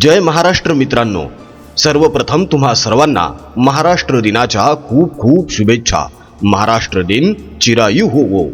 जय महाराष्ट्र मित्रांनो. सर्वप्रथम तुम्हा सर्वांना महाराष्ट्र दिनाच्या खूप खूप शुभेच्छा. महाराष्ट्र दिन चिरायू हो, हो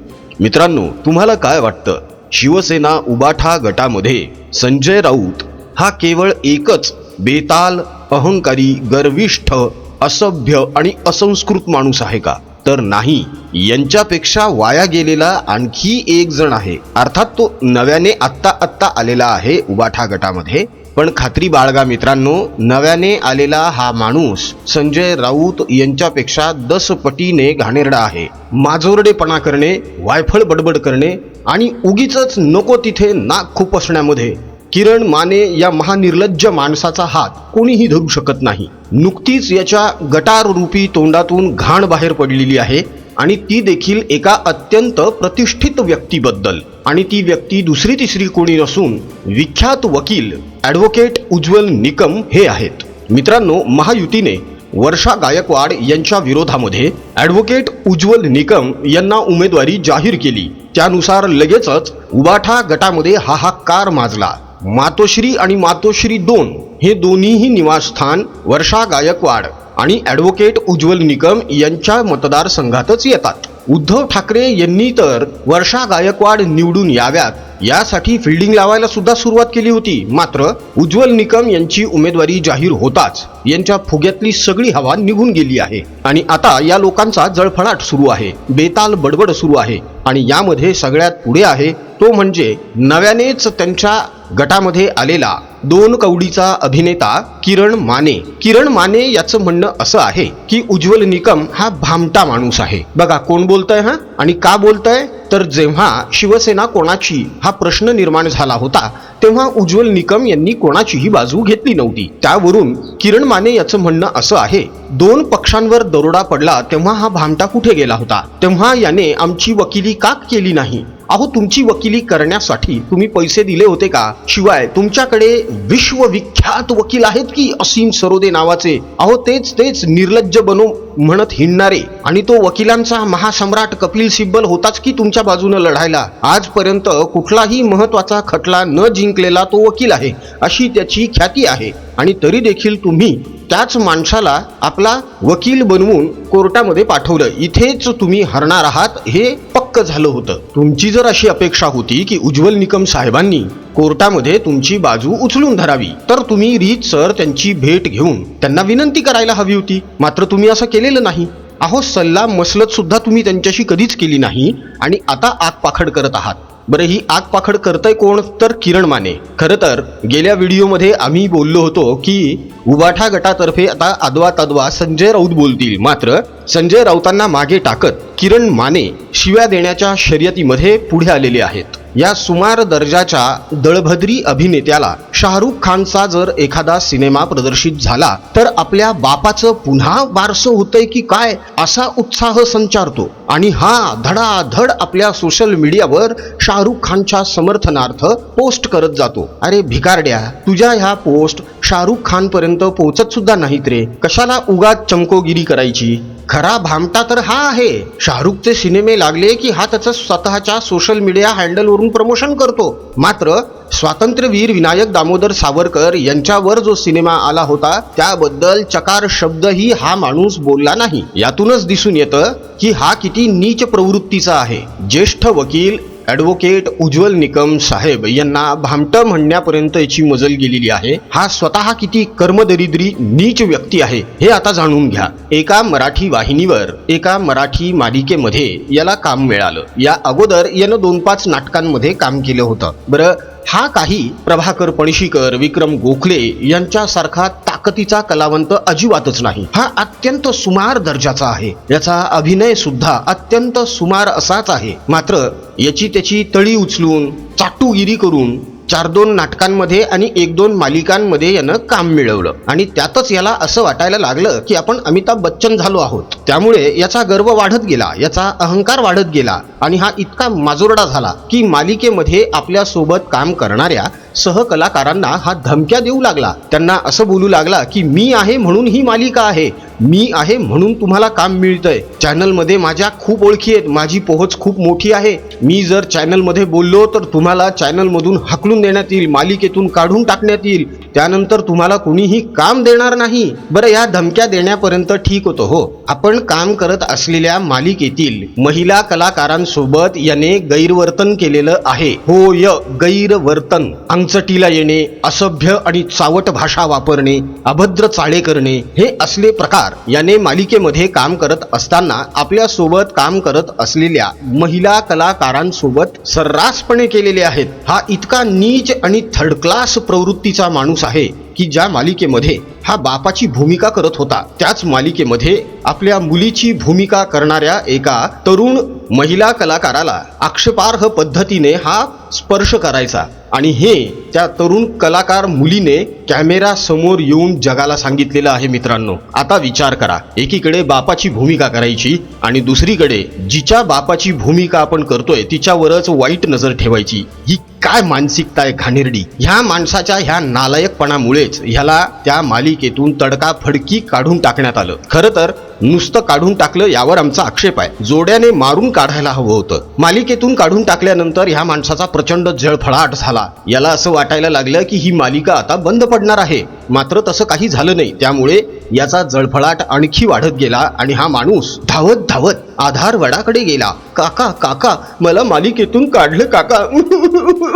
मित्रांनो तुम्हाला काय वाटतं? शिवसेना उबाठा गटामध्ये संजय राऊत हा केवळ एकच बेताल अहंकारी गर्विष्ठ असभ्य आणि असंस्कृत माणूस आहे का? तर नाही यांच्यापेक्षा वाया गेलेला आणखी एक जण आहे. अर्थात तो नव्याने आत्ता आत्ता आलेला आहे उबाठा गटामध्ये. पण खात्री बाळगा मित्रांनो नव्याने आलेला हा माणूस संजय राऊत यांच्यापेक्षा दस पटीने घाणेरडा आहे. माजोरडेपणा करणे वायफळ बडबड करणे आणि उगीच नको तिथे नाक खुपसण्यामध्ये किरण माने या महानिर्लज्ज माणसाचा हात कोणीही धरू शकत नाही. नुकतीच याच्या गटार रूपी तोंडातून घाण बाहेर पडलेली आहे आणि ती देखील एका अत्यंत प्रतिष्ठित व्यक्तीबद्दल. आणि ती व्यक्ती दुसरी तिसरी कोणी नसून विख्यात वकील ॲडव्होकेट उज्ज्वल निकम हे आहेत. मित्रांनो महायुतीने वर्षा गायकवाड यांच्या विरोधामध्ये ॲडव्होकेट उज्ज्वल निकम यांना उमेदवारी जाहीर केली. त्यानुसार लगेचच उबाठा गटामध्ये हाहाकार माजला. मातोश्री आणि मातोश्री दोन हे दोन्हीही निवासस्थान वर्षा गायकवाड आणि ॲडव्होकेट उज्ज्वल निकम यांच्या मतदारसंघातच येतात. उद्धव ठाकरे यांनी तर वर्षा गायकवाड निवडून याव्यात. यासाठी फिल्डिंग लावायला सुद्धा सुरुवात केली होती. मात्र उज्ज्वल निकम यांची उमेदवारी जाहीर होताच. यांच्या फुग्यातली सगळी हवा निघून गेली आहे. आणि आता या लोकांचा जळफळाट सुरू आहे. बेताल बडबड सुरू आहे. आणि यामध्ये सगळ्यात पुढे आहे तो म्हणजे नव्यानेच त्यांच्या गटामध्ये आलेला दोन कवडीचा अभिनेता किरण माने. किरण माने याचं म्हणणं असं आहे की उज्ज्वल निकम हा भामटा माणूस आहे. बघा कोण बोलतय हा? आणि का बोलतय? तर जेव्हा शिवसेना कोणाची हा प्रश्न निर्माण झाला होता तेव्हा उज्ज्वल निकम यांनी कोणाचीही बाजू घेतली नव्हती. त्यावरून किरण माने याचं म्हणणं असं आहे दोन पक्षांवर दरोडा पडला तेव्हा हा भामटा कुठे गेला होता? तेव्हा याने आमची वकिली का केली नाही? अहो तुमची वकिली करण्यासाठी तुम्ही पैसे दिले होते का? शिवाय तुमच्याकडे विश्वविख्यात वकील आहेत की असीम सरोदे नावाचे? अहो तेच तेच निर्लज्ज बनू म्हणत हिंडणारे. आणि तो वकिलांचा महासम्राट कपिल सिब्बल होताच की तुमच्या बाजूने लढायला. आजपर्यंत कुठलाही महत्त्वाचा खटला न जिंकलेला तो वकील आहे. अशी त्याची ख्याती आहे. आणि तरी देखील तुम्ही त्याच माणसाला आपला वकील बनवून कोर्टामध्ये पाठवलं. इथेच तुम्ही हरणार आहात हे पक्क झालं होतं. तुमची जर अशी अपेक्षा होती की उज्ज्वल निकम साहेबांनी कोर्टामध्ये तुमची बाजू उचलून धरावी तर तुम्ही रीत सर त्यांची भेट घेऊन त्यांना विनंती करायला हवी होती. मात्र तुम्ही असं केलेलं नाही. अहो सल्ला मसलत सुद्धा तुम्ही त्यांच्याशी कधीच केली नाही आणि आता आगपाखड करत आहात. बरं ही आगपाखड करतंय कोण? तर किरण माने. खरं तर गेल्या व्हिडिओमध्ये आम्ही बोललो होतो की उबाठा गटातर्फे आता अदवा तदवा संजय राऊत बोलतील. मात्र संजय राऊतांना मागे टाकत किरण माने शिव्या देण्याच्या शर्यतीमध्ये पुढे आलेले आहेत. या सुमार दर्जाच्या दळभद्री अभिनेत्याला शाहरुख खानचा जर एखादा सिनेमा प्रदर्शित झाला तर आपल्या बापाचं पुन्हा बारसं होतंय की काय असा उत्साह संचारतो. आणि हा धडाधड आपल्या सोशल मीडियावर शाहरुख खानच्या समर्थनार्थ पोस्ट करत जातो. अरे भिकारड्या तुझ्या ह्या पोस्ट शाहरुख खानपर्यंत पोहोचत सुद्धा नाहीत रे. कशाला उगाच चमकोगिरी करायची? खरा भामटा तर हा आहे. शाहरुखचे सिनेमे लागले की हा त्याचा स्वतःच्या सोशल मीडिया हँडलवर करून प्रमोशन करतो. मात्र स्वातंत्र्यवीर विनायक दामोदर सावरकर यांच्यावर जो सिनेमा आला होता त्याबद्दल चकार शब्दही हा माणूस बोलला नाही. यातूनच दिसून येतं की हा किती नीच प्रवृत्तीचा आहे. ज्येष्ठ वकील ॲडव्होकेट उज्ज्वल निकम साहेब यांना भामटं म्हणण्यापर्यंत याची मजल गेलेली आहे. हा स्वतः किती कर्मदरिद्री नीच व्यक्ती आहे हे आता जाणून घ्या. एका मराठी वाहिनीवर एका मराठी मालिकेमध्ये याला काम मिळालं. या अगोदर यानं दोन पाच नाटकांमध्ये काम केलं होतं. बरं हा काही प्रभाकर पणशीकर विक्रम गोखले यांच्यासारखा ताकदीचा कलावंत अजिबातच नाही. हा अत्यंत सुमार दर्जाचा आहे. याचा अभिनय सुद्धा अत्यंत सुमार असाच आहे. मात्र याची त्याची तळी उचलून चाटूगिरी करून चार दोन नाटकांमध्ये आणि एक दोन मालिकांमध्ये यानं काम मिळवलं. आणि त्यातच याला असं वाटायला लागलं की आपण अमिताभ बच्चन झालो आहोत. त्यामुळे याचा गर्व वाढत गेला याचा अहंकार वाढत गेला आणि हा इतका माजोरडा झाला की मालिकेमध्ये आपल्यासोबत काम करणाऱ्या सहकलाकारांना हा धमक्या देऊ लागला. त्यांना असं बोलू लागला की मी आहे म्हणून ही मालिका आहे. मी आहे म्हणून तुम्हाला काम मिळतंय. चॅनलमध्ये माझ्या खूप ओळखी आहेत. माझी पोहोच खूप मोठी आहे. मी जर चॅनलमध्ये बोललो तर तुम्हाला चॅनलमधून हकलून देण्यात येईल मालिकेतून काढून टाकण्यात येईल. त्यानंतर तुम्हाला कुणीही काम देणार नाही. बरं या धमक्या देण्यापर्यंत ठीक होतं हो. आपण काम करत असलेल्या मालिकेतील महिला कलाकारांसोबत याने गैरवर्तन केलेलं आहे. हो य गैरवर्तन. अंगचटीला येणे असभ्य आणि चावट भाषा वापरणे अभद्र चाळे करणे हे असले प्रकार याने मालिकेमध्ये काम करत असताना आपल्यासोबत काम करत असलेल्या महिला कलाकारांसोबत सर्रासपणे केलेले आहेत. हा इतका नीच आणि थर्ड क्लास प्रवृत्तीचा माणूस आहे की ज्या मालिकेमध्ये हा बापाची भूमिका करत होता त्याच मालिकेमध्ये आपल्या मुलीची भूमिका करणाऱ्या एका तरुण महिला कलाकाराला आक्षेपार्ह पद्धतीने हा स्पर्श करायचा. आणि हे त्या तरुण कलाकार मुलीने कॅमेरा समोर येऊन जगाला सांगितलेलं आहे मित्रांनो. आता विचार करा एकीकडे बापाची भूमिका करायची आणि दुसरीकडे जिच्या बापाची भूमिका आपण करतोय तिच्यावरच वाईट नजर ठेवायची. ही काय मानसिकता आहे घाणेरडी? ह्या माणसाच्या ह्या नालायकपणामुळेच ह्याला त्या मालिकेतून तडकाफडकी काढून टाकण्यात आलं. खरं तर नुसतं काढून टाकलं यावर आमचा आक्षेप आहे. जोड्याने मारून काढायला हवं होतं. मालिकेतून काढून टाकल्यानंतर ह्या माणसाचा प्रचंड जळफळाट झाला. याला असं वाटायला लागलं की ही मालिका आता बंद पडणार आहे. मात्र तसं काही झालं नाही. त्यामुळे याचा जळफळाट आणखी वाढत गेला आणि हा माणूस धावत धावत आधार वडाकडे गेला. काका काका मला मालिकेतून काढलं काका.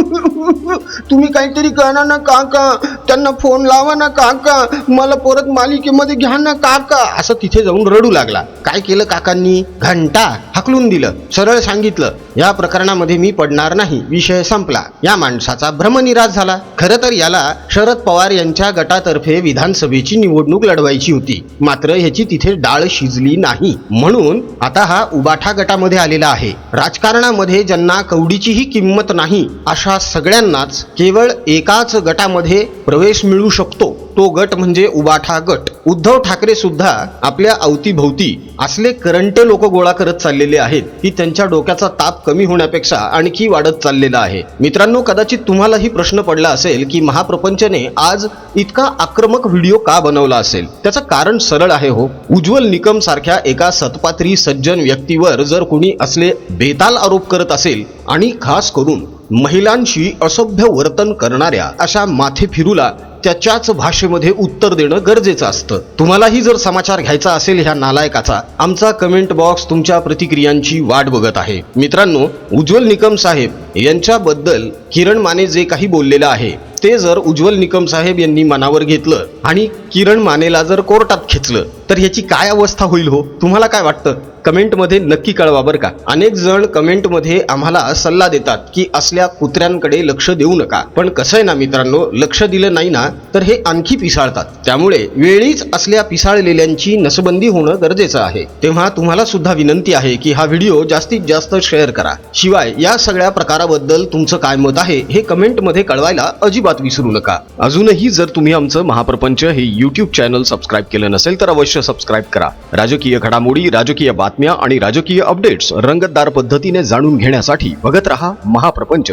तुम्ही काहीतरी करा ना काका. त्यांना फोन लावा ना काका. मला परत मालिकेमध्ये घ्या ना काका. असं तिथे जाऊन रडू लागला. काय केलं काकांनी? घंटा हकलून दिलं. सरळ सांगितलं या प्रकरणामध्ये मी पडणार नाही. विषय संपला. या माणसाचा भ्रमनिराश झाला. खरं तर याला शरद पवार यांच्या गटातर्फे विधानसभेची निवडणूक लढवायची होती. मात्र ह्याची तिथे डाळ शिजली नाही. म्हणून आता हा उबाठा गटामध्ये आलेला आहे. राजकारणामध्ये ज्यांना कवडीचीही किंमत नाही अशा अशा सगळ्यांनाच केवळ एकाच गटामध्ये प्रवेश मिळू शकतो. तो गट म्हणजे उबाठा गट. उद्धव ठाकरे सुद्धा आपल्या अवतीभोवती असले करंटे लोक गोळा करत चाललेले आहेत की त्यांच्या डोक्याचा ताप कमी होण्यापेक्षा आणखी वाढत चाललेला आहे. मित्रांनो कदाचित तुम्हालाही प्रश्न पडला असेल की महाप्रपंचने आज इतका आक्रमक व्हिडिओ का बनवला असेल? त्याचं कारण सरळ आहे हो. उज्ज्वल निकम सारख्या एका सतपात्री सज्जन व्यक्तीवर जर कोणी असले बेताल आरोप करत असेल आणि खास करून महिलांशी असभ्य वर्तन करणाऱ्या अशा माथेफिरूला त्याच्याच भाषेमध्ये उत्तर देणं गरजेचं असतं. तुम्हालाही जर समाचार घ्यायचा असेल ह्या नालायकाचा आमचा कमेंट बॉक्स तुमच्या प्रतिक्रियांची वाट बघत आहे. मित्रांनो उज्ज्वल निकम साहेब यांच्याबद्दल किरण माने जे काही बोललेलं आहे ते जर उज्ज्वल निकम साहेब यांनी मनावर घेतलं आणि किरण मानेला जर कोर्टात खेचलं तर ह्याची काय अवस्था होईल हो? तुम्हाला काय वाटतं? कमेंटमध्ये नक्की कळवा बरं का? अनेक जण कमेंटमध्ये आम्हाला सल्ला देतात की असल्या कुत्र्यांकडे लक्ष देऊ नका. पण कसं आहे ना मित्रांनो लक्ष दिलं नाही ना तर हे आणखी पिसाळतात. त्यामुळे वेळीच असल्या पिसाळलेल्यांची नसबंदी होणं गरजेचं आहे. तेव्हा तुम्हाला सुद्धा विनंती आहे की हा व्हिडिओ जास्तीत जास्त शेअर करा. शिवाय या सगळ्या प्रकाराबद्दल तुमचं काय मत आहे हे कमेंटमध्ये कळवायला अजिबात विसरू नका. अजूनही जर तुम्ही आमचं महाप्रपंच हे युट्यूब चॅनल सबस्क्राईब केलं नसेल तर अवश्य सबस्क्राईब करा. राजकीय घडामोडी राजकीय बातम्या आणि राजकीय अपडेट्स रंगतदार पद्धतीने जाणून घेण्यासाठी बघत रहा महाप्रपंच.